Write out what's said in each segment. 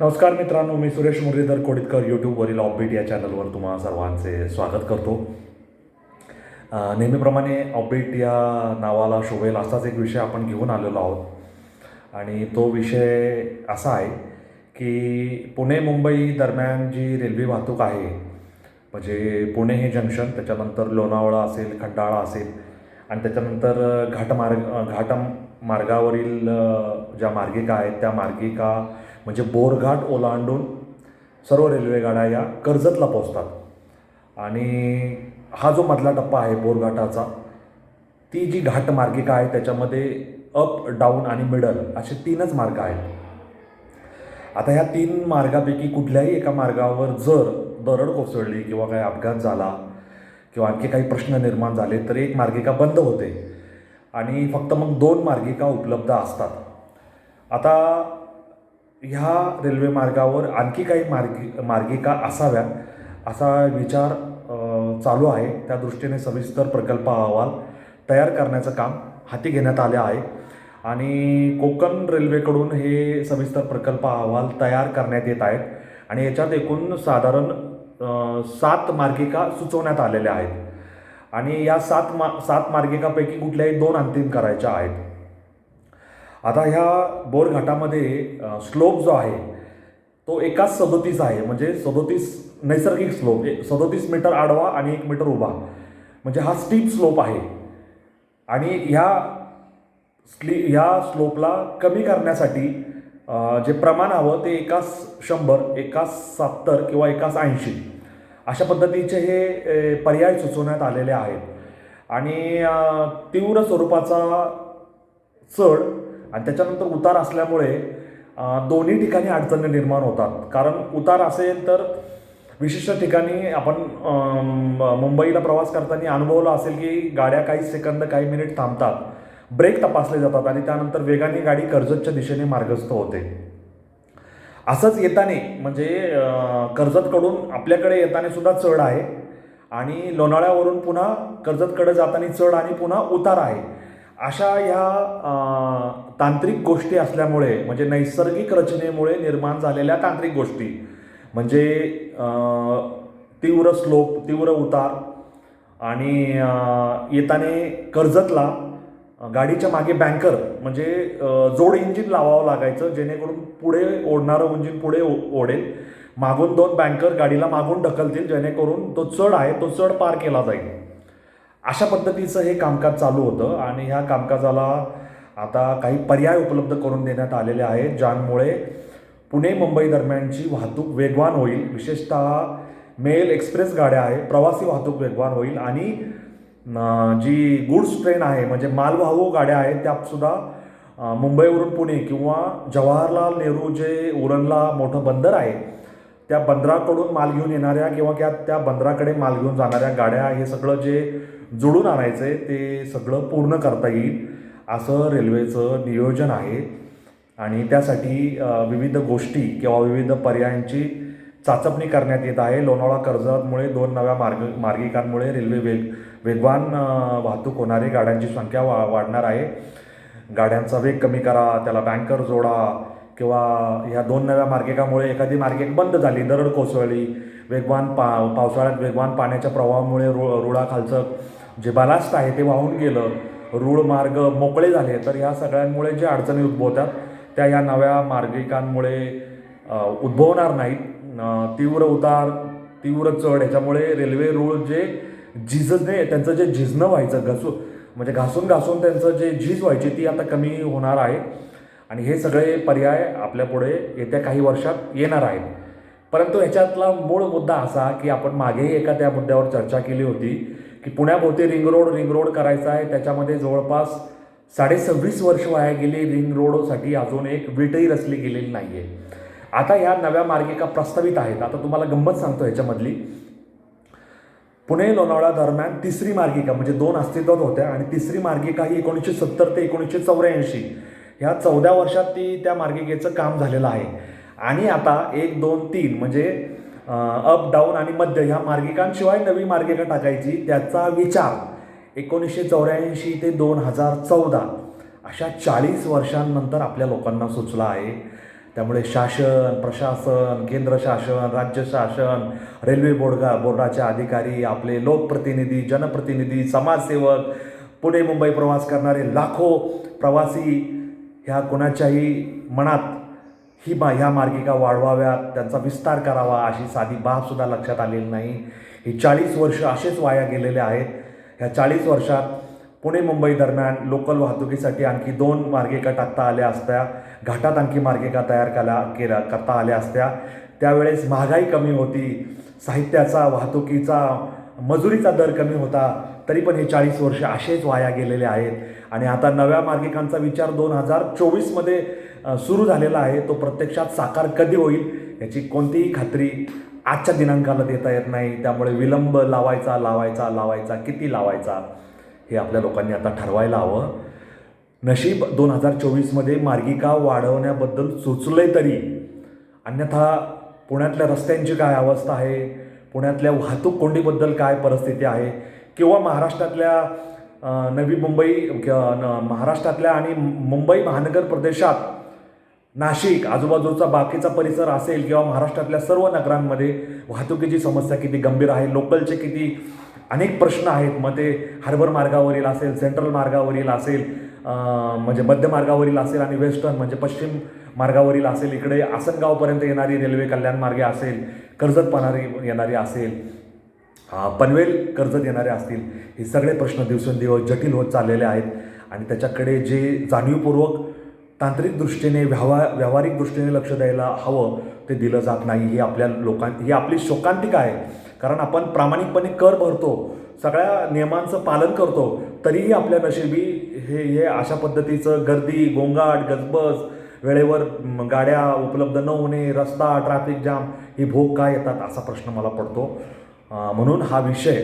नमस्कार मित्रांनो मी सुरेश मुरलीधर कोडितकर यूट्यूबवरील ऑफबीट या चॅनलवर तुम्हा सर्वांचे स्वागत करतो. नेहमीप्रमाणे ऑफबीट या नावाला शोभेल असाच एक विषय आपण घेऊन आलेलो आहोत. आणि तो विषय असा आहे की पुणे मुंबई दरम्यान जी रेल्वे वाहतूक आहे म्हणजे पुणे हे जंक्शन त्याच्यानंतर लोणावळा असेल खंडाळा असेल आणि त्याच्यानंतर घाटमार्ग घाट मार्गावरील ज्या मार्गिका आहेत त्या मार्गिका म्हणजे बोरघाट ओलांडून सर्व रेल्वेगाड्या या कर्जतला पोचतात आणि हा जो मधला टप्पा आहे बोरघाटाचा ती जी घाट मार्गिका आहे त्याच्यामध्ये अप डाऊन आणि मिडल असे तीनच मार्ग आहेत. आता ह्या तीन मार्गापैकी कुठल्याही एका मार्गावर जर दरड कोसळली किंवा काही अपघात झाला किंवा आणखी काही प्रश्न निर्माण झाले तर एक मार्गिका बंद होते. आणि फक्त मग दोन मार्गिका उपलब्ध असतात. आता ह्या रेल्वे मार्गावर आणखी काही मार्गी मार्गिका असाव्यात असा विचार चालू आहे. त्या दृष्टीने सविस्तर प्रकल्प अहवाल तयार करण्याचं काम हाती घेण्यात आले आहे. आणि कोकण रेल्वेकडून हे सविस्तर प्रकल्प अहवाल तयार करण्यात येत आहेत. आणि याच्यात एकूण साधारण सात मार्गिका सुचवण्यात आलेल्या आहेत. आणि या सात मा सात मार्गिकापैकी कुठल्याही दोन अंतिम करायच्या आहेत. आता ह्या बोरघाटामध्ये स्लोप जो आहे तो एकाच सदोतीस आहे. म्हणजे सदोतीस नैसर्गिक स्लोप. सदोतीस मीटर आडवा आणि एक मीटर उभा. म्हणजे हा स्टीप स्लोप आहे. आणि ह्या स्ली ह्या स्लोपला कमी करण्यासाठी जे प्रमाण हवं ते एकाच शंभर एकाच सत्तर किंवा एकाच ऐंशी. अशा पद्धतीचे हे पर्याय सुचवण्यात आलेले आहेत. आणि तीव्र स्वरूपाचा चढ आणि त्याच्यानंतर उतार असल्यामुळे दोन्ही ठिकाणी अडचणी निर्माण होतात. कारण उतार असेल तर विशिष्ट ठिकाणी आपण मुंबईला प्रवास करताना अनुभवलं असेल की गाड्या काही सेकंद काही मिनिट थांबतात. ब्रेक तपासले जातात आणि त्यानंतर वेगाने गाडी कर्जतच्या दिशेने मार्गस्थ होते. असंच येताने म्हणजे कर्जतकडून आपल्याकडे येताना सुद्धा चढ आहे. आणि लोणाळ्यावरून पुन्हा कर्जतकडे जाताना चढ आणि पुन्हा उतार आहे. अशा ह्या तांत्रिक गोष्टी असल्यामुळे म्हणजे नैसर्गिक रचनेमुळे निर्माण झालेल्या तांत्रिक गोष्टी म्हणजे तीव्र स्लोप तीव्र उतार आणि येताने कर्जतला गाडीच्या मागे बँकर म्हणजे जोड इंजिन लावावं लागायचं जेणेकरून पुढे ओढणारं इंजिन पुढे ओ- ओढेल. मागून दोन बँकर गाडीला मागून ढकलतील जेणेकरून तो चढ आहे तो चढ पार केला जाईल. अशा पद्धतीचं हे कामकाज चालू होतं आणि ह्या कामकाजाला आता काही पर्याय उपलब्ध करून देण्यात आलेले आहेत ज्यांमुळे पुणे मुंबई दरम्यानची वाहतूक वेगवान होईल. विशेषतः मेल एक्सप्रेस गाड्या आहे प्रवासी वाहतूक वेगवान होईल आणि जी गुड्स ट्रेन आहे म्हणजे मालवाहू गाड्या आहेत त्यासुद्धा मुंबईवरून पुणे किंवा जवाहरलाल नेहरू जे उरणला मोठं बंदर आहे त्या बंदराकडून माल घेऊन येणाऱ्या किंवा त्या त्या बंदराकडे माल घेऊन जाणाऱ्या गाड्या हे सगळं जे जुळून आणायचं आहे ते सगळं पूर्ण करता येईल असं रेल्वेचं नियोजन आहे. आणि त्यासाठी विविध गोष्टी किंवा विविध पर्यायांची चाचपणी करण्यात येत आहे. लोणावळा कर्जतमुळे दोन नव्या मार्ग मार्गिकांमुळे रेल्वे वेग वेगवान वाहतूक होणारी गाड्यांची संख्या वा वाढणार आहे. गाड्यांचा वेग कमी करा त्याला बँकर जोडा किंवा ह्या दोन नव्या मार्गिकामुळे एखादी मार्गिक बंद झाली दरड कोसळली वेगवान पा पावसाळ्यात वेगवान पाण्याच्या प्रवाहामुळे रु रुळाखालचं जे बालास्ट आहे ते वाहून गेलं रूळ मार्ग मोकळे झाले तर ह्या सगळ्यांमुळे जे अडचणी उद्भवतात त्या या नव्या मार्गिकांमुळे उद्भवणार नाहीत. तीव्र उतार तीव्र चढ ह्याच्यामुळे रेल्वे रूळ जे झिजणे त्यांचं जे झिजणं व्हायचं घसू म्हणजे घासून घासून त्यांचं जे झीज व्हायची ती आता कमी होणार आहे. आणि हे सगळे पर्याय आपल्यापुढे येत्या काही वर्षात येणार आहेत. परंतु ह्याच्यातला मूळ मुद्दा असा की आपण मागेही एका त्या मुद्द्यावर चर्चा केली होती की पुण्याभोवती रिंग रोड रिंग रोड करायचा आहे. त्याच्यामध्ये जवळपास साडेसव्वीस वर्ष वाया गेली. रिंग रोडसाठी अजून एक वीटही रचली गेलेली नाही आहे आता ह्या नव्या मार्गिका प्रस्तावित आहेत. आता तुम्हाला गंमत सांगतो ह्याच्यामधली पुणे लोणावळा दरम्यान तिसरी मार्गिका म्हणजे दोन अस्तित्वात होत्या आणि तिसरी मार्गिका ही एकोणीसशे सत्तर ते एकोणीसशे चौऱ्याऐंशी. ह्या चौदा वर्षात ती त्या मार्गिकेचं काम झालेलं आहे. आणि आता एक दोन तीन म्हणजे अप डाऊन आणि मध्य ह्या मार्गिकांशिवाय नवी मार्गिका टाकायची त्याचा विचार एकोणीसशे चौऱ्याऐंशी ते दोन हजार चौदा अशा चाळीस वर्षांनंतर आपल्या लोकांना सुचला आहे. त्यामुळे शासन प्रशासन केंद्र शासन राज्य शासन रेल्वे बोर्डगा बोर्डाचे अधिकारी आपले लोकप्रतिनिधी जनप्रतिनिधी समाजसेवक पुणे मुंबई प्रवास करणारे लाखो प्रवासी ह्या कोणाच्याही मनात ही मा ह्या मार्गिका वाढवाव्यात त्यांचा विस्तार करावा अशी साधी बाबसुद्धा लक्षात आलेली नाही. ही चाळीस वर्ष असेच वाया गेलेले आहेत. ह्या चाळीस वर्षात पुणे मुंबई दरम्यान लोकल वाहतुकीसाठी आणखी दोन मार्गिका टाकता आल्या असत्या. घाटात आणखी मार्गिका तयार केल्या केल्या करता आल्या असत्या. त्यावेळेस महागाई कमी होती. साहित्याचा वाहतुकीचा मजुरीचा दर कमी होता. तरी पण हे चाळीस वर्ष असेच वाया गेलेले आहेत. आणि आता नव्या मार्गिकांचा विचार दोन हजार चोवीसमध्ये सुरू झालेला आहे. तो प्रत्यक्षात साकार कधी होईल याची कोणतीही खात्री आजच्या दिनांकाला देता येत नाही. त्यामुळे विलंब लावायचा लावायचा लावायचा किती लावायचा हे आपल्या लोकांनी आता ठरवायला हवं. नशीब दोन हजार चोवीसमध्ये मार्गिका वाढवण्याबद्दल सुचले तरी अन्यथा पुण्यातल्या रस्त्यांची काय अवस्था आहे? पुण्यातल्या वाहतूक कोंडीबद्दल काय परिस्थिती आहे? किंवा महाराष्ट्रातल्या नवी मुंबई न- महाराष्ट्रातल्या आणि मुंबई महानगर प्रदेशात नाशिक आजूबाजूचा बाकीचा परिसर असेल किंवा महाराष्ट्रातल्या सर्व नगरांमध्ये वाहतुकीची समस्या किती गंभीर आहे लोकलचे किती अनेक प्रश्न आहेत. मग ते हार्बर मार्गावरील असेल सेंट्रल मार्गावरील असेल म्हणजे मध्य मार्गावरील असेल आणि वेस्टर्न म्हणजे पश्चिम मार्गावरील असेल इकडे आसनगावपर्यंत येणारी रेल्वे कल्याण मार्गे असेल कर्जत पाहणारी येणारी असेल पनवेल कर्ज देणारे असतील हे सगळे प्रश्न दिवसेंदिवस जटिल होत चाललेले आहेत. आणि त्याच्याकडे जे जाणीवपूर्वक तांत्रिक दृष्टीने व्यवहा व्यावहारिक दृष्टीने लक्ष द्यायला हवं ते दिलं जात नाही. हे आपल्या लोकां ही आपली शोकांतिका आहे. कारण आपण प्रामाणिकपणे कर भरतो सगळ्या नियमांचं पालन करतो तरीही आपल्या नशिबी हे हे अशा पद्धतीचं गर्दी गोंगाट गजबज वेळेवर गाड्या उपलब्ध न होणे रस्ता ट्रॅफिक जाम ही भोग काय येतात असा प्रश्न मला पडतो. म्हणून हा विषय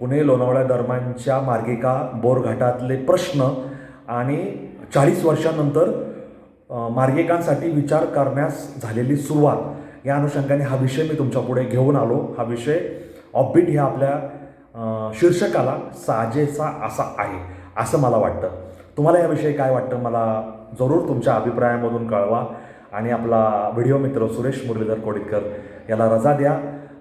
पुणे लोणावळ्या दरम्यानच्या मार्गिका बोरघाटातले प्रश्न आणि चाळीस वर्षानंतर मार्गिकांसाठी विचार करण्यास झालेली सुरुवात. या अनुषंगाने हा विषय मी तुमच्यापुढे घेऊन आलो. हा विषय ऑफबीट ह्या आपल्या शीर्षकाला साजेसा असा आहे असं मला वाटतं. तुम्हाला याविषयी काय वाटतं मला जरूर तुमच्या अभिप्रायामधून कळवा. आणि आपला व्हिडिओ मित्र सुरेश मुरलीधर कोडितकर याला रजा द्या.